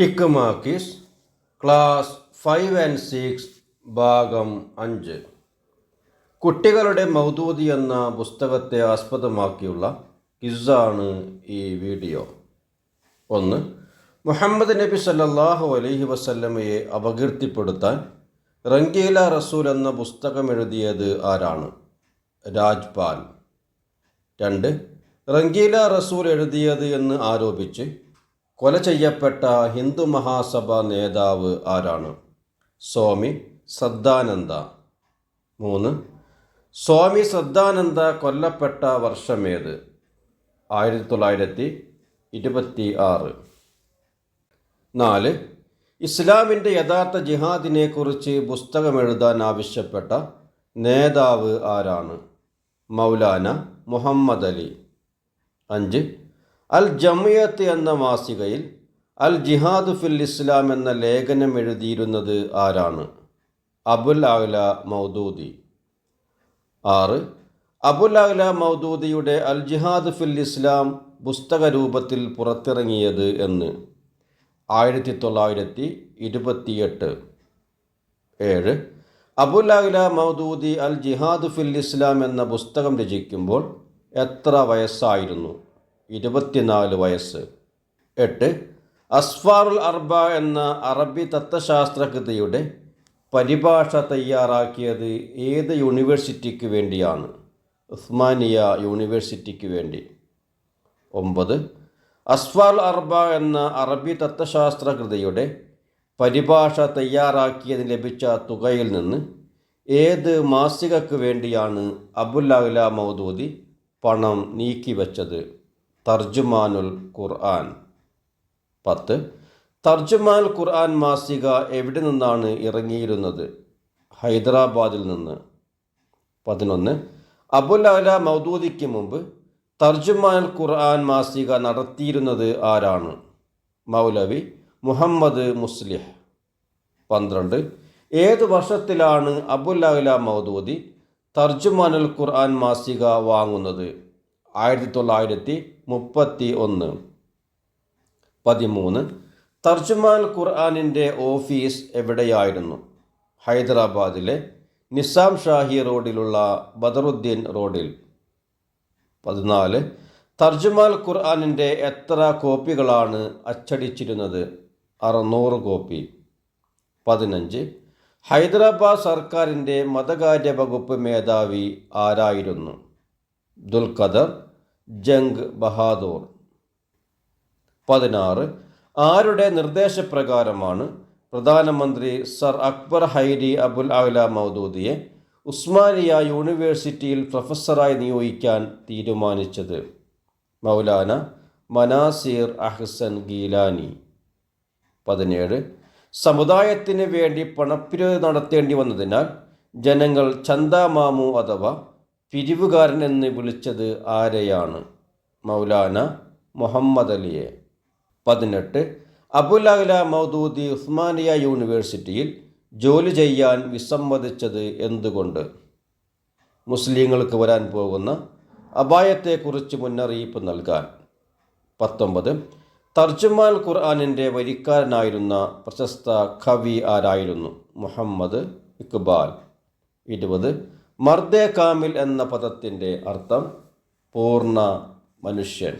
ഹിക്കുമാക്കിസ് class five and six ഭാഗം അഞ്ച്. കുട്ടികളുടെ മൗദൂദി എന്ന പുസ്തകത്തെ ആസ്പദമാക്കിയുള്ള കിസ്സാണ് ഈ വീഡിയോ. ഒന്ന് മുഹമ്മദ് നബി സല്ലാഹു അലഹി വസല്ലമയെ അപകീർത്തിപ്പെടുത്താൻ റംഗീല റസൂൽ എന്ന പുസ്തകം എഴുതിയത് ആരാണ്? രാജ്പാൽ. രണ്ട് റംഗീല റസൂൽ എഴുതിയത് എന്ന് ആരോപിച്ച് കൊല ചെയ്യപ്പെട്ട ഹിന്ദു മഹാസഭ നേതാവ് ആരാണ്? സ്വാമി സദ്ദാനന്ദ. മൂന്ന്. സ്വാമി സദ്ദാനന്ദ കൊല്ലപ്പെട്ട വർഷമേത് ആയിരത്തി തൊള്ളായിരത്തി ഇരുപത്തി ആറ് നാല്. ഇസ്ലാമിന്റെ യഥാർത്ഥ ജിഹാദിനെക്കുറിച്ച് പുസ്തകമെഴുതാൻ ആവശ്യപ്പെട്ട നേതാവ് ആരാണ്? മൗലാന മുഹമ്മദ് അലി. അഞ്ച്. അൽ ജമിയത്ത് എന്ന മാസികയിൽ അൽ ജിഹാദ് ഫിൽ ഇസ്ലാം എന്ന ലേഖനം എഴുതിയിരുന്നത് ആരാണ്? അബുൽ അഹ്ല മൗദൂദി. ആറ്. അബുൽ അഹ്ല മൗദൂദിയുടെ അൽ ജിഹാദ് ഫിൽ ഇസ്ലാം പുസ്തക രൂപത്തിൽ പുറത്തിറങ്ങിയത് എന്ന്. ആയിരത്തി തൊള്ളായിരത്തി ഇരുപത്തിയെട്ട് ഏഴ്. അബുൽ അഹ്ല മൗദൂദി അൽ ജിഹാദ് ഫിൽ ഇസ്ലാം എന്ന പുസ്തകം രചിക്കുമ്പോൾ എത്ര വയസ്സായിരുന്നു? ഇരുപത്തിനാല് വയസ്സ്. എട്ട്. അസ്ഫാറുൽ അർബ എന്ന അറബി തത്വശാസ്ത്ര കൃതിയുടെ പരിഭാഷ തയ്യാറാക്കിയത് ഏത് യൂണിവേഴ്സിറ്റിക്ക് വേണ്ടിയാണ്? ഉസ്മാനിയ യൂണിവേഴ്സിറ്റിക്ക് വേണ്ടി. ഒമ്പത്. അസ്ഫാൽ അർബ എന്ന അറബി തത്വശാസ്ത്ര കൃതിയുടെ പരിഭാഷ തയ്യാറാക്കിയതിന് ലഭിച്ച തുകയിൽ നിന്ന് ഏത് മാസികക്ക് വേണ്ടിയാണ് അബുല്ല മൗദൂദി പണം നീക്കിവെച്ചത്? തർജുമാനുൽ ഖുർആൻ. പത്ത്. തർജുമാൻ ഖുർആൻ മാസിക എവിടെ നിന്നാണ് ഇറങ്ങിയിരുന്നത്? ഹൈദരാബാദിൽ നിന്ന്. പതിനൊന്ന്. അബുൽ അല മൗദൂദിക്ക് മുമ്പ് തർജുമാൻ ഖുർആൻ മാസിക നടത്തിയിരുന്നത് ആരാണ്? മൗലവി മുഹമ്മദ് മുസ്ലിഹ്. പന്ത്രണ്ട്. ഏത് വർഷത്തിലാണ് അബുൽ അല മൗദൂദി തർജുമാനുൽ ഖുർആൻ മാസിക വാങ്ങുന്നത്? ആയിരത്തി തൊള്ളായിരത്തി മുപ്പത്തി ഒന്ന് പതിമൂന്ന്. തർജുമാൻ ഖുർആാനിന്റെ ഓഫീസ് എവിടെയായിരുന്നു? ഹൈദരാബാദിലെ നിസാം ഷാഹി റോഡിലുള്ള ബദറുദ്ദീൻ റോഡിൽ. പതിനാല്. തർജുമാൽ ഖുർആാനിന്റെ എത്ര കോപ്പികളാണ് അച്ചടിച്ചിരുന്നത്? അറുന്നൂറ് കോപ്പി. പതിനഞ്ച്. ഹൈദരാബാദ് സർക്കാരിന്റെ മതകാര്യ വകുപ്പ് മേധാവി ആരായിരുന്നു? ദുൽഖദർ ജംഗ് ബഹാദൂർ. പതിനാറ് ആരുടെ നിർദ്ദേശപ്രകാരമാണ് പ്രധാനമന്ത്രി സർ അക്ബർ ഹൈരി അബുൽ അവല മൗദൂദിയെ ഉസ്മാനിയ യൂണിവേഴ്സിറ്റിയിൽ പ്രൊഫസറായി നിയോഗിക്കാൻ തീരുമാനിച്ചത്? മൗലാന മനാസീർ അഹ്സൻ ഗീലാനി. പതിനേഴ് സമുദായത്തിന് വേണ്ടി പണപ്പിരിവ് നടത്തേണ്ടി വന്നതിനാൽ ജനങ്ങൾ ചന്ദ മാമു അഥവാ പിരിവുകാരൻ എന്ന് വിളിച്ചത് ആരെയാണ്? മൗലാന മുഹമ്മദ് അലിയെ. പതിനെട്ട്. അബുലഹല മൗദൂദി ഉസ്മാനിയ യൂണിവേഴ്സിറ്റിയിൽ ജോലി ചെയ്യാൻ വിസമ്മതിച്ചത് എന്തുകൊണ്ട്? മുസ്ലിങ്ങൾക്ക് വരാൻ പോകുന്ന അപായത്തെക്കുറിച്ച് മുന്നറിയിപ്പ് നൽകാൻ. പത്തൊമ്പത്. തർജുമാൻ ഖുർആാനിന്റെ വരിക്കാരനായിരുന്ന പ്രശസ്ത കവി ആരായിരുന്നു? മുഹമ്മദ് ഇക്ബാൽ. ഇരുപത്. മർദേ കാമിൽ എന്ന പദത്തിന്റെ അർത്ഥം പൂർണ മനുഷ്യൻ.